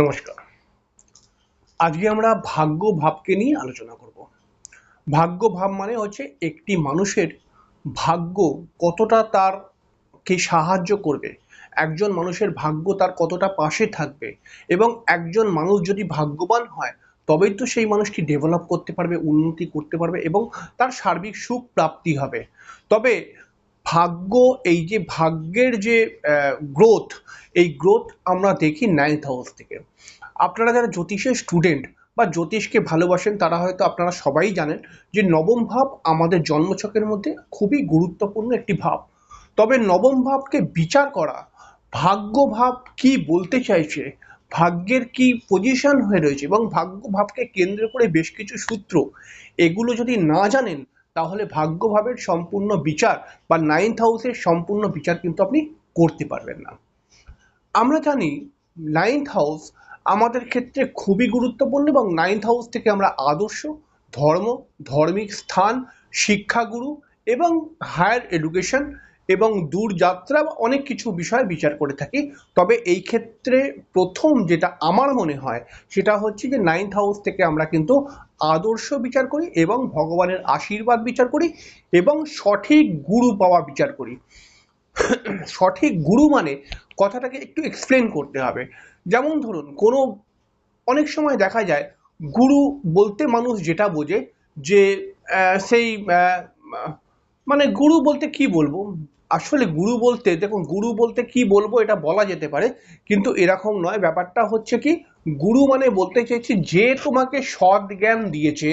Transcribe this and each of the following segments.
নমস্কার। আজকে আমরা ভাগ্য ভাবকে নিয়ে আলোচনা করব। ভাগ্য ভাব মানে হচ্ছে একটি মানুষের ভাগ্য কতটা তার কে সাহায্য করবে, একজন মানুষের ভাগ্য তার কতটা পাশে থাকবে এবং একজন মানুষ যদি ভাগ্যবান হয়, তবেই তো সেই মানুষটি ডেভেলপ করতে পারবে, উন্নতি করতে পারবে এবং তার সার্বিক সুখ প্রাপ্তি হবে। তবে ভাগ্য, এই যে ভাগ্যের যে গ্রোথ এই গ্রোথ আমরা দেখি নাইন্থ হাউস থেকে। আপনারা যারা জ্যোতিষের স্টুডেন্ট বা জ্যোতিষকে ভালোবাসেন, তারা হয়তো আপনারা সবাই জানেন যে নবম ভাব আমাদের জন্মছকের মধ্যে খুবই গুরুত্বপূর্ণ একটি ভাব। তবে নবম ভাবকে বিচার করা, ভাগ্য ভাব কি বলতে চাইছে, ভাগ্যের কি পজিশন হয়ে রয়েছে এবং ভাগ্য ভাবকে কেন্দ্র করে বেশ কিছু সূত্র, এগুলো যদি না জানেন তাহলে ভাগ্যভাবের সম্পূর্ণ বিচার বা নাইন্থ হাউসের সম্পূর্ণ বিচার কিন্তু আপনি করতে পারবেন না। আমরা জানি নাইন্থ হাউস আমাদের ক্ষেত্রে খুবই গুরুত্বপূর্ণ এবং নাইন্থ হাউস থেকে আমরা আদর্শ, ধর্ম, ধর্মিক স্থান, শিক্ষাগুরু এবং হায়ার এডুকেশন এবং দূরযাত্রা বা অনেক কিছু বিষয় বিচার করে থাকি। তবে এই ক্ষেত্রে প্রথম যেটা আমার মনে হয়, সেটা হচ্ছে যে নাইন্থ হাউস থেকে আমরা কিন্তু আদর্শ বিচার করি এবং ভগবানের আশীর্বাদ বিচার করি এবং সঠিক গুরু পাওয়া বিচার করি। সঠিক গুরু মানে কথাটাকে একটু এক্সপ্লেন করতে হবে। যেমন ধরুন, কোনো অনেক সময় দেখা যায়, গুরু বলতে মানুষ যেটা বোঝে যে সেই মানে গুরু বলতে কি বলব? আসলে গুরু বলতে, দেখুন, গুরু বলতে কি বলব এটা বলা যেতে পারে, কিন্তু এরকম নয়। ব্যাপারটা হচ্ছে কি, গুরু মানে বলতে চাইছি যে তোমাকে সৎ জ্ঞান দিয়েছে,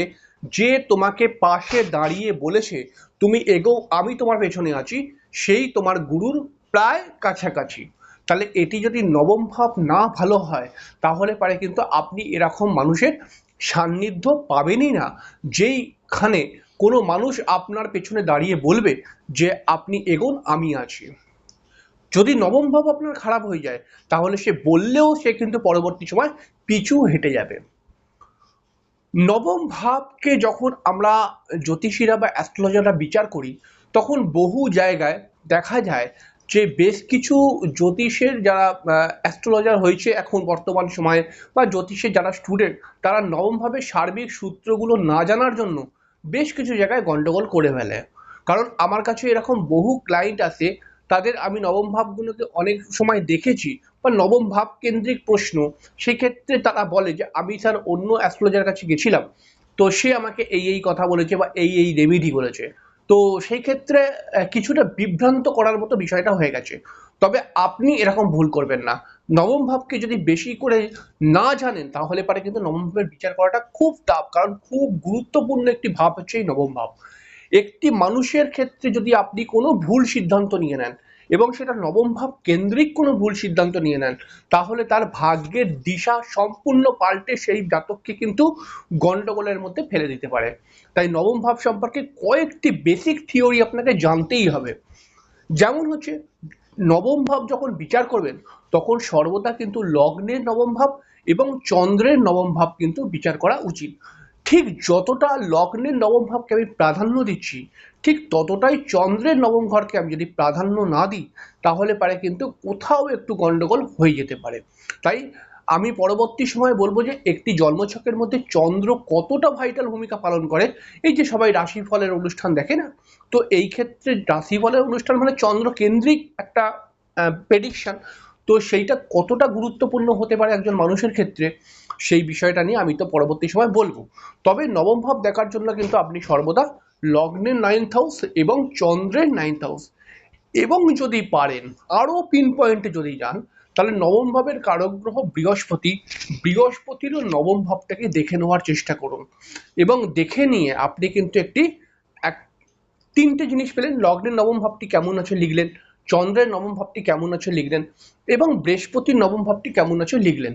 যে তোমাকে পাশে দাঁড়িয়ে বলেছে, তুমি এগো, আমি তোমার পেছনে আছি, সেই তোমার গুরুর প্রায় কাছাকাছি। তাহলে এটি যদি নবম ভাব না ভালো হয়, তাহলে পারে কিন্তু আপনি এরকম মানুষের সান্নিধ্য পাবেনই না, যেইখানে কোনো মানুষ আপনার পেছনে দাঁড়িয়ে বলবে যে, আপনি এগোন, আমি আছি। যদি নবম ভাব আপনার খারাপ হয়ে যায়, তাহলে সে বললেও সে কিন্তু পরবর্তী সময় পিছু হেঁটে যাবে। নবম ভাবকে যখন আমরা জ্যোতিষীরা বা অ্যাস্ট্রোলজাররা বিচার করি, তখন বহু জায়গায় দেখা যায় যে, বেশ কিছু জ্যোতিষের যারা অ্যাস্ট্রোলজার হয়েছে এখন বর্তমান সময়ে বা জ্যোতিষের যারা স্টুডেন্ট তারা নবমভাবে সার্বিক সূত্রগুলো না জানার জন্য বেশ কিছু জায়গায় গন্ডগোল করে ফেলে। কারণ আমার কাছে এরকম বহু ক্লায়েন্ট আছে, তাদের আমি নবম ভাবগুলোকে অনেক সময় দেখেছি, বা নবম ভাব কেন্দ্রিক প্রশ্ন। সেক্ষেত্রে তারা বলে যে, আমি স্যার অন্য অ্যাস্ট্রোলজার কাছে গেছিলাম। তো সে আমাকে এই এই কথা বলেছে, বা এই এই রেমিডি বলেছে তো সেই ক্ষেত্রে কিছুটা বিভ্রান্ত করার মতো বিষয়টা হয়ে গেছে। তবে আপনি এরকম ভুল করবেন না। নবম ভাবকে যদি বেশি করে না জানেন, তাহলে পারে কিন্তু নবম ভাবের বিচার করাটা খুব টাফ, কারণ খুব গুরুত্বপূর্ণ একটি ভাব হচ্ছে এই নবম ভাব। একটি মানুষের ক্ষেত্রে যদি আপনি কোনো ভুল সিদ্ধান্ত নিয়ে নেন এবং সেটা নবম ভাব কেন্দ্রিক কোনো ভুল সিদ্ধান্ত নিয়ে নেন, তাহলে তার ভাগ্যের দিশা সম্পূর্ণ পাল্টে সেই জাতককে কিন্তু গন্ডগোলের মধ্যে ফেলে দিতে পারে। তাই নবম ভাব সম্পর্কে কয়েকটি বেসিক থিওরি আপনাকে জানতেই হবে। যেমন হচ্ছে, নবম ভাব যখন বিচার করবেন তখন সর্বদা কিন্তু লগ্নের নবম ভাব এবং চন্দ্রের নবম ভাব কিন্তু বিচার করা উচিত। ঠিক যতটা লগ্নের নবম ভাবকে আমি প্রাধান্য দিচ্ছি, ঠিক ততটাই চন্দ্রের নবম ঘরকে আমি যদি প্রাধান্য না দিই, তাহলে পারে কিন্তু কোথাও একটু গন্ডগোল হয়ে যেতে পারে। তাই আমি পরবর্তী সময় বলব যে একটি জন্মছকের মধ্যে চন্দ্র কতটা ভাইটাল ভূমিকা পালন করে, এই যে সবাই রাশিফলের অনুষ্ঠান দেখে না? তো এই ক্ষেত্রে রাশিফলের অনুষ্ঠান মানে চন্দ্র কেন্দ্রিক একটা প্রেডিকশন তো সেইটা কতটা গুরুত্বপূর্ণ হতে পারে একজন মানুষের ক্ষেত্রে, সেই বিষয়টা নিয়ে আমি তো পরবর্তী সময় বলব। তবে নবম ভাব দেখার জন্য কিন্তু আপনি সর্বদা লগ্নের নাইন্থ হাউস এবং চন্দ্রের নাইন্থ হাউস এবং যদি পারেন, আরও পিন পয়েন্টে যদি যান, তাহলে নবম ভাবের কারক গ্রহ বৃহস্পতি। বৃহস্পতিরও নবম ভাবটাকে দেখে নেওয়ার চেষ্টা করুন। এবং দেখে নিয়ে আপনি কিন্তু একটি, এক, তিনটে জিনিস পেলেন। লগ্নের নবম ভাবটি কেমন আছে লিখলেন। চন্দ্রের নবম ভাবটি কেমন আছে লিখলেন এবং বৃহস্পতির নবম ভাবটি কেমন আছে লিখলেন।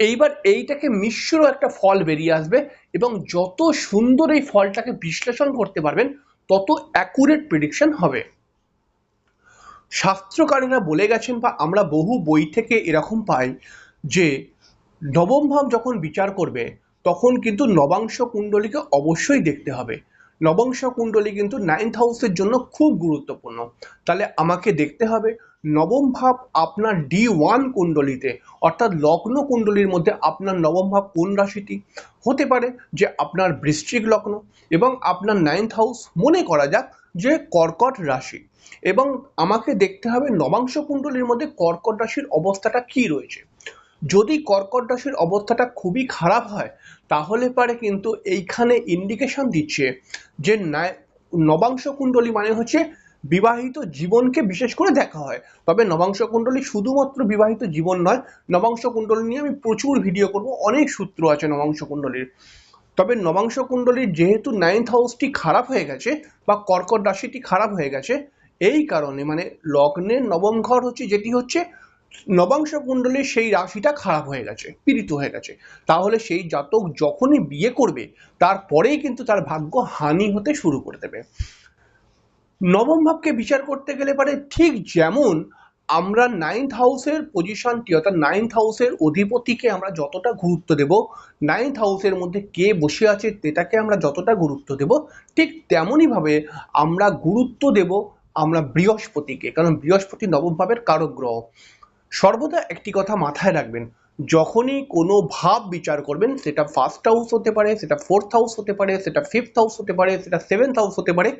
এইবার এইটাকে মিশ্র একটা ফল বেরিয়ে আসবে এবং যত সুন্দর এই ফলটাকে বিশ্লেষণ করতে পারবেন, তত অ্যাকুরেট প্রেডিকশন হবে। শাস্ত্রকারীরা বলে গেছেন বা আমরা বহু বই থেকে এরকম পাই যে, নবম ভাব যখন বিচার করবে, তখন কিন্তু নবাংশ কুণ্ডলীকে অবশ্যই দেখতে হবে। নবাংশ কুণ্ডলী কিন্তু নাইন্থ হাউসের জন্য খুব গুরুত্বপূর্ণ। তাহলে আমাকে দেখতে হবে, নবম ভাব আপনার ডি ওয়ান কুণ্ডলিতে, অর্থাৎ লগ্ন কুণ্ডলীর মধ্যে আপনার নবম ভাব কোন রাশিটি? হতে পারে যে আপনার বৃশ্চিক লগ্ন এবং আপনার নাইন্থ হাউস মনে করা যাক যে কর্কট রাশি। এবং আমাকে দেখতে হবে নবাংশ কুণ্ডলীর মধ্যে কর্কট রাশির অবস্থাটা কি রয়েছে। যদি কর্কট রাশির অবস্থাটা খুবই খারাপ হয়, তাহলে পারে কিন্তু এইখানে ইন্ডিকেশন দিচ্ছে যে নবাংশ কুণ্ডলী মানে হচ্ছে বিবাহিত জীবনকে বিশেষ করে দেখা হয়। তবে নবাংশ কুণ্ডলী শুধুমাত্র বিবাহিত জীবন নয়, নবাংশ কুণ্ডলী নিয়ে আমি প্রচুর ভিডিও করব, অনেক সূত্র আছে নবাংশ কুণ্ডলীর। তবে নবাংশ কুণ্ডলীর যেহেতু নাইন্থ হাউসটি খারাপ হয়ে গেছে বা কর্কট রাশিটি খারাপ হয়ে গেছে, এই কারণে মানে লগ্নের নবম ঘর হচ্ছে যেটি হচ্ছে নবাংশ কুণ্ডলীর সেই রাশিটা খারাপ হয়ে গেছে, পীড়িত হয়ে গেছে। তাহলে সেই জাতক যখনই বিয়ে করবে তারপরেই কিন্তু তার ভাগ্য হানি হতে শুরু করে দেবে। নবম ভাবকে বিচার করতে গেলে পারে ঠিক যেমন আমরা নাইন্থ হাউসের পজিশনটি অর্থাৎ নাইন্থ হাউসের অধিপতিকে আমরা যতটা গুরুত্ব দেব নাইন্থ হাউসের মধ্যে কে বসে আছে সেটাকে আমরা যতটা গুরুত্ব দেব, ঠিক তেমনইভাবে আমরা গুরুত্ব দেব আমরা বৃহস্পতিকে, কারণ বৃহস্পতি নবম ভাবের কারক গ্রহ। সর্বদা একটি কথা মাথায় রাখবেন, যখনই কোনো ভাব বিচার করবেন, সেটা ফার্স্ট হাউস হতে পারে, সেটা ফোর্থ হাউস হতে পারে, সেটা ফিফথ হাউস হতে পারে, সেটা সেভেন্থ হাউস হতে পারে,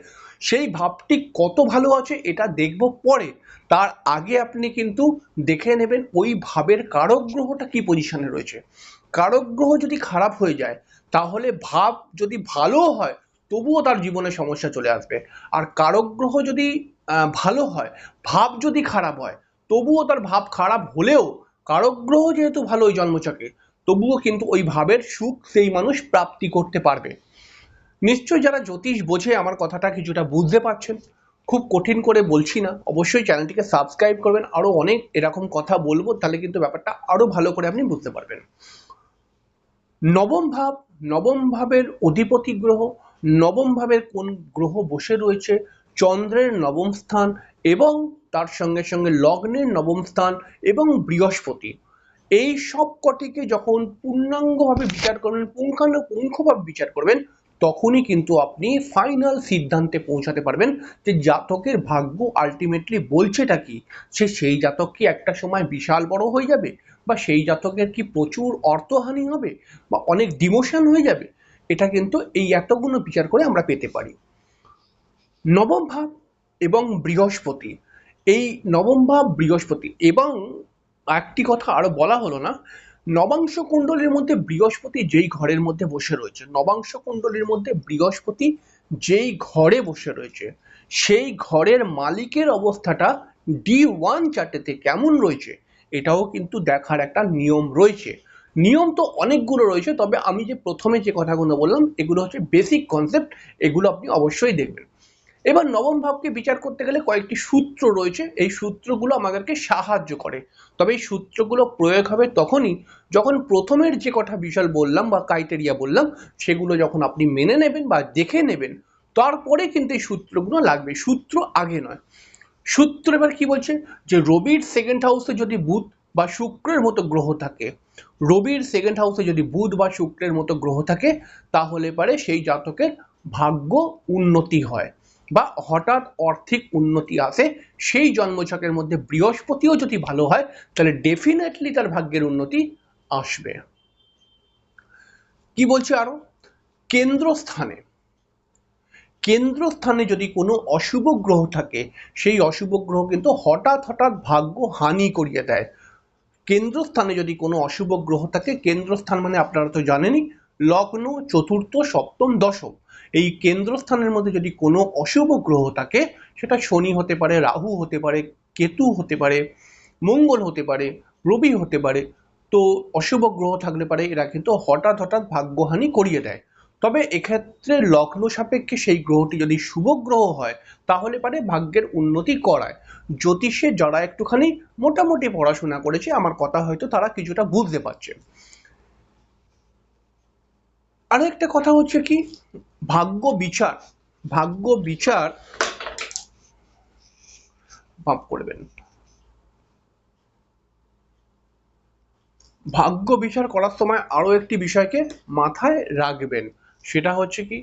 সেই ভাবটি কত ভালো আছে এটা দেখব পরে। তার আগে আপনি কিন্তু দেখে নেবেন ওই ভাবের কারক গ্রহটা কি পজিশনে রয়েছে। কারক গ্রহ যদি খারাপ হয়ে যায়, তাহলে ভাব যদি ভালো হয়, তবুও তার জীবনে সমস্যা চলে আসবে। আর কারক গ্রহ যদি ভালো হয়, ভাব যদি খারাপ হয় তবুও তার ভাব খারাপ হলেও কারক গ্রহ যেহেতু ভালো ওই জন্মচকে, তবুও কিন্তু ওই ভাবের সুখ সেই মানুষ প্রাপ্তি করতে পারবে। নিশ্চয়ই যারা জ্যোতিষ বোঝে আমার কথাটা কিছুটা বুঝতে পারছেন। খুব কঠিন করে বলছি না। অবশ্যই চ্যানেলটিকে সাবস্ক্রাইব করবেন। আরও অনেক এরকম কথা বলব, তাহলে কিন্তু ব্যাপারটা আরও ভালো করে আপনি বুঝতে পারবেন। নবম ভাব, নবম ভাবের অধিপতি গ্রহ, নবম ভাবের কোন গ্রহ বসে রয়েছে, চন্দ্রের নবম স্থান এবং তার সঙ্গে সঙ্গে লগ্নের নবম স্থান এবং বৃহস্পতি। এই সব কটিকে যখন পূর্ণাঙ্গভাবে বিচার করবেন পুঙ্খানুপুঙ্খভাবে বিচার করবেন, তখনই কিন্তু আপনি ফাইনাল সিদ্ধান্তে পৌঁছাতে পারবেন যে জাতকের ভাগ্য আলটিমেটলি বলছেটা কি? সে সেই জাতক কি একটা সময় বিশাল বড় হয়ে যাবে? বা সেই জাতকের কি প্রচুর অর্থহানি হবে? বা অনেক ডিমোশন হয়ে যাবে? এটা কিন্তু এই এতগুলো বিচার করে আমরা পেতে পারি। নবম ভাব এবং বৃহস্পতি। এই নবম ভাব বৃহস্পতি এবং একটি কথা আরও বলা হলো না, নবাংশ কুণ্ডলীর মধ্যে বৃহস্পতি যেই ঘরের মধ্যে বসে রয়েছে, নবাংশ কুণ্ডলীর মধ্যে বৃহস্পতি যেই ঘরে বসে রয়েছে, সেই ঘরের মালিকের অবস্থাটা ডি ওয়ান চার্টেতে কেমন রয়েছে, এটাও কিন্তু দেখার একটা নিয়ম রয়েছে। নিয়ম তো অনেকগুলো রয়েছে, তবে আমি যে প্রথমে যে কথাগুলো বললাম, এগুলো হচ্ছে বেসিক কনসেপ্ট এগুলো আপনি অবশ্যই দেখবেন। এবার নবম ভাবকে বিচার করতে গেলে কয়েকটি সূত্র রয়েছে। এই সূত্রগুলো আমাদেরকে সাহায্য করে। তবে এই সূত্রগুলো প্রয়োগ হবে তখনই যখন প্রথমের যে কথা বিশাল বললাম বা ক্রাইটেরিয়া বললাম, সেগুলো যখন আপনি মেনে নেবেন বা দেখে নেবেন, তারপরে কিন্তু এই সূত্রগুলো লাগবে। সূত্র আগে নয়। সূত্র এবার কি বলছে? যে রবির সেকেন্ড হাউসে যদি বুধ বা শুক্রের মতো গ্রহ থাকে, রবির সেকেন্ড হাউসে যদি বুধ বা শুক্রের মতো গ্রহ থাকে, তাহলে পারে সেই জাতকের ভাগ্য উন্নতি হয়। বা হঠাৎ আর্থিক উন্নতি আসে, সেই জন্মছকের মধ্যে বৃহস্পতিও যদি ভালো হয়, তাহলে ডেফিনেটলি তার ভাগ্যের উন্নতি আসবে। কি বলছে আরও? কেন্দ্রস্থানে। কেন্দ্রস্থানে যদি কোনো অশুভ গ্রহ থাকে, সেই অশুভ গ্রহ কিন্তু হঠাৎ হঠাৎ ভাগ্য হানি করিয়ে দেয়। কেন্দ্রস্থানে যদি কোনো অশুভ গ্রহ থাকে, কেন্দ্রস্থান মানে আপনারা তো জানেনই লগ্ন, চতুর্থ, সপ্তম, দশম। এই কেন্দ্রস্থানের মধ্যে যদি কোনো অশুভ গ্রহ থাকে, সেটা শনি হতে পারে, রাহু হতে পারে, কেতু হতে পারে, মঙ্গল হতে পারে, রবি হতে পারে, তো অশুভ গ্রহ থাকলে পারে, এরা কিন্তু হঠাৎ হঠাৎ ভাগ্যহানি করিয়ে দেয়। তবে এক্ষেত্রে লগ্ন সাপেক্ষে সেই গ্রহটি যদি শুভ গ্রহ হয়, তাহলে পারে ভাগ্যের উন্নতি করায়। জ্যোতিষে যারা একটুখানি মোটামুটি পড়াশোনা করেছে, আমার কথা হয়তো তারা কিছুটা বুঝতে পারছে। আরেকটা কথা হচ্ছে কি? ভাগ্য বিচার ভাগ্য বিচার মাফ করবেন। ভাগ্য বিচার করার সময় আরও একটি বিষয়কে মাথায় রাখবেন। সেটা হচ্ছে কি?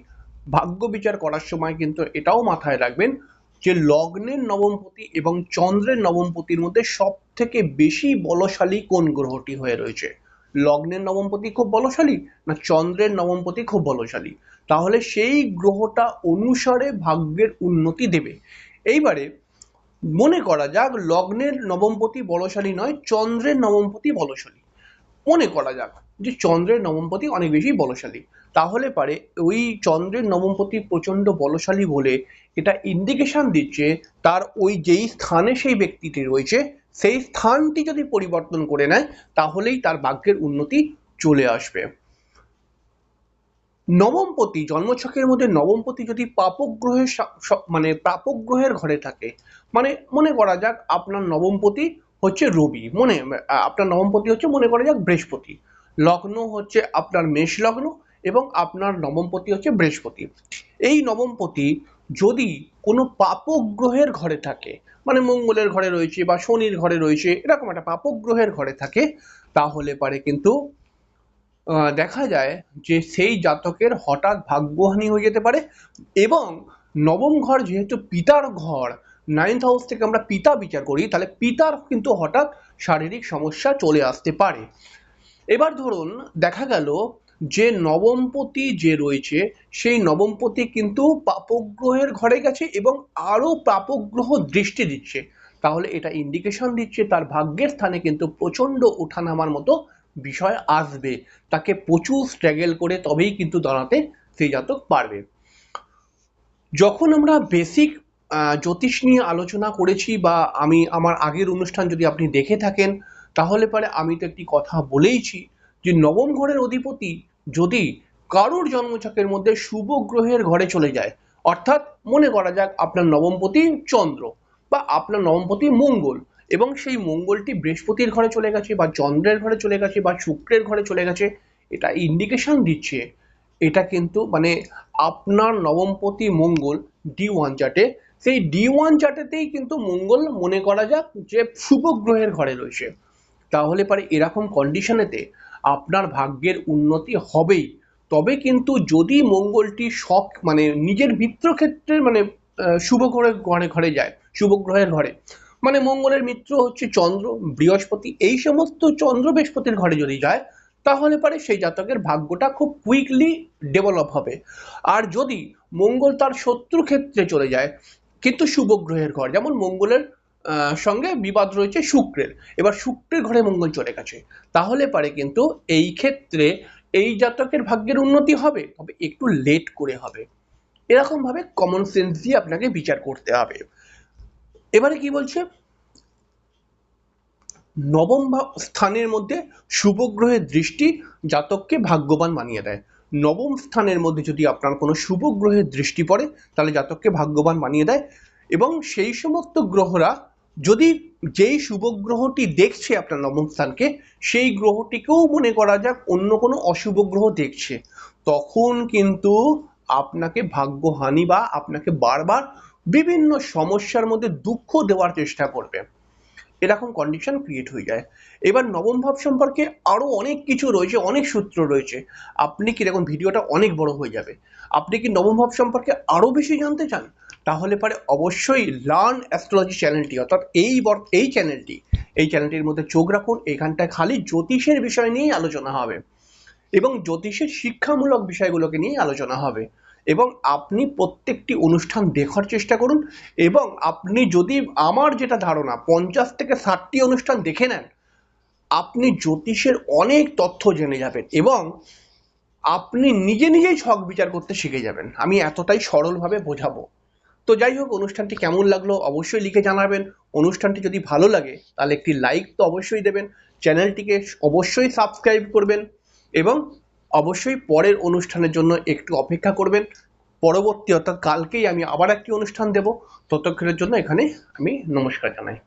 ভাগ্য বিচার করার সময় কিন্তু এটাও মাথায় রাখবেন যে লগ্নের নবমপতি এবং চন্দ্রের নবমপতির মধ্যে সব থেকে বেশি বলশালী কোন গ্রহটি হয়ে রয়েছে? লগ্নের নবমপতি খুব বলশালী না চন্দ্রের নবমপতি খুব বলশালী? তাহলে সেই গ্রহটা অনুসারে ভাগ্যের উন্নতি দেবে। এইবারে মনে করা যাক লগ্নের নবমপতি বলশালী নয়, চন্দ্রের নবমপতি বলশালী। মনে করা যাক যে চন্দ্রের নবমপতি অনেক বেশি বলশালী। তাহলে পারে ওই চন্দ্রের নবমপতি প্রচণ্ড বলশালী বলে এটা ইন্ডিকেশন দিচ্ছে তার ওই যেই স্থানে সেই ব্যক্তিটি রয়েছে সেই স্থানটি যদি পরিবর্তন করে নেয়, তাহলেই তার ভাগ্যের উন্নতি চলে আসবে। নবমপতি, জন্মছকের মধ্যে নবমপতি যদি পাপক গ্রহের মানে প্রাপক গ্রহের ঘরে থাকে মানে মনে করা যাক আপনার নবমপতি হচ্ছে রবি, মনে আপনার নবমপতি হচ্ছে মনে করা যাক বৃহস্পতি। লগ্ন হচ্ছে আপনার মেষ লগ্ন এবং আপনার নবমপতি হচ্ছে বৃহস্পতি। এই নবমপতি যদি কোনো পাপক গ্রহের ঘরে থাকে মানে মঙ্গলের ঘরে রয়েছে বা শনির ঘরে রয়েছে, এরকম একটা পাপক গ্রহের ঘরে থাকে, তাহলে পারে কিন্তু দেখা যায় যে সেই জাতকের হঠাৎ ভাগ্যহানি হয়ে যেতে পারে এবং নবম ঘর যেহেতু পিতার ঘর নাইন্থ হাউস থেকে আমরা পিতা বিচার করি, তাহলে পিতার কিন্তু হঠাৎ শারীরিক সমস্যা চলে আসতে পারে। এবার ধরুন, দেখা গেল যে নবমপতি যে রয়েছে, সেই নবমপতি কিন্তু পাপগ্রহের ঘরে গেছে এবং আরও পাপগ্রহ দৃষ্টি দিচ্ছে। তাহলে এটা ইন্ডিকেশন দিচ্ছে তার ভাগ্যের স্থানে কিন্তু প্রচণ্ড ওঠানামার মতো বিষয় আসবে। তাকে প্রচুর স্ট্রাগেল করে তবেই কিন্তু দাঁড়াতে সেই জাতক পারবে। যখন আমরা বেসিক জ্যোতিষ নিয়ে আলোচনা করেছি বা আমি, আমার আগের অনুষ্ঠান যদি আপনি দেখে থাকেন, তাহলে পরে আমি তো একটি কথা বলেইছি যে নবম ঘরের অধিপতি যদি কারোর জন্মছকের মধ্যে শুভ গ্রহের ঘরে চলে যায়, অর্থাৎ মনে করা যাক আপনার নবমপতি চন্দ্র বা আপনার নবমপতি মঙ্গল এবং সেই মঙ্গলটি বৃহস্পতির ঘরে চলে গেছে বা চন্দ্রের ঘরে চলে গেছে বা শুক্রের ঘরে চলে গেছে, এটা ইন্ডিকেশন দিচ্ছে। এটা কিন্তু মানে আপনার নবমপতি মঙ্গল ডি ওয়ান চার্টে সেই ডি ওয়ান চার্টেতেই কিন্তু মঙ্গল মনে করা যাক যে শুভ গ্রহের ঘরে রয়েছে। তাহলে পরে এরকম কন্ডিশনেতে আপনার ভাগ্যের উন্নতি হবেই। তবে কিন্তু যদি মঙ্গলটি শখ মানে নিজের মিত্র ক্ষেত্রে মানে শুভ ঘরে ঘরে ঘরে যায়, শুভ গ্রহের ঘরে। মানে মঙ্গলের মিত্র হচ্ছে চন্দ্র, বৃহস্পতি, এই সমস্ত চন্দ্র বৃহস্পতির ঘরে যদি যায়, তাহলে পরে সেই জাতকের ভাগ্যটা খুব কুইকলি ডেভেলপ হবে। আর যদি মঙ্গল তার শত্রু ক্ষেত্রে চলে যায়, কিন্তু শুভ গ্রহের ঘর, যেমন মঙ্গলের সঙ্গে বিবাদ রয়েছে শুক্রের। এবার শুক্রের ঘরে মঙ্গল চলে গেছে। তাহলে পারে কিন্তু এই ক্ষেত্রে এই জাতকের ভাগ্যের উন্নতি হবে, তবে একটু লেট করে হবে। এরকম ভাবে কমন সেন্স দিয়ে আপনাকে বিচার করতে হবে। এবারে কি বলছে? নবম স্থানের মধ্যে শুভ গ্রহের দৃষ্টি জাতককে ভাগ্যবান বানিয়ে দেয়। নবম স্থানের মধ্যে যদি আপনার কোনো শুভ গ্রহের দৃষ্টি পড়ে, তাহলে জাতককে ভাগ্যবান বানিয়ে দেয়। এবং সেই সমস্ত গ্রহরা যদি যেই শুভ গ্রহটি দেখছে আপনার নবম স্থানকে, সেই গ্রহটিকেও মনে করা যাক অন্য কোনো অশুভ গ্রহ দেখছে। তখন কিন্তু আপনাকে ভাগ্যহানি বা আপনাকে বারবার বিভিন্ন সমস্যার মধ্যে দুঃখ দেওয়ার চেষ্টা করবে। এরকম কন্ডিশন ক্রিয়েট হয়ে যায়। এবার নবম ভাব সম্পর্কে আরও অনেক কিছু রয়েছে, অনেক সূত্র রয়েছে। আপনি কি দেখুন ভিডিওটা অনেক বড় হয়ে যাবে? আপনি কি নবম ভাব সম্পর্কে আরও বেশি জানতে চান? তাহলে পরে অবশ্যই লার্ন অ্যাস্ট্রোলজি চ্যানেলটি অর্থাৎ এই এই চ্যানেলটি এই চ্যানেলটির মধ্যে চোখ রাখুন এখানটায় খালি জ্যোতিষের বিষয় নিয়েই আলোচনা হবে এবং জ্যোতিষের শিক্ষামূলক বিষয়গুলোকে নিয়ে আলোচনা হবে এবং আপনি প্রত্যেকটি অনুষ্ঠান দেখার চেষ্টা করুন এবং আপনি যদি আমার যেটা ধারণা, পঞ্চাশ থেকে ষাটটি অনুষ্ঠান দেখে নেন, আপনি জ্যোতিষের অনেক তথ্য জেনে যাবেন এবং আপনি নিজে নিজেই ছক বিচার করতে শিখে যাবেন। আমি এতটাই সরলভাবে বোঝাবো। তো যাই হোক, অনুষ্ঠানটি কেমন লাগল অবশ্যই লিখে জানাবেন। অনুষ্ঠানটি যদি ভালো লাগে, তাহলে একটি লাইক তো অবশ্যই দেবেন। চ্যানেলটিকে অবশ্যই সাবস্ক্রাইব করবেন এবং অবশ্যই পরের অনুষ্ঠানের জন্য একটু অপেক্ষা করবেন। পরবর্তী অর্থাৎ কালকেই আমি আবার একটি অনুষ্ঠান দেব। ততক্ষণের জন্য এখানে আমি নমস্কার জানাই।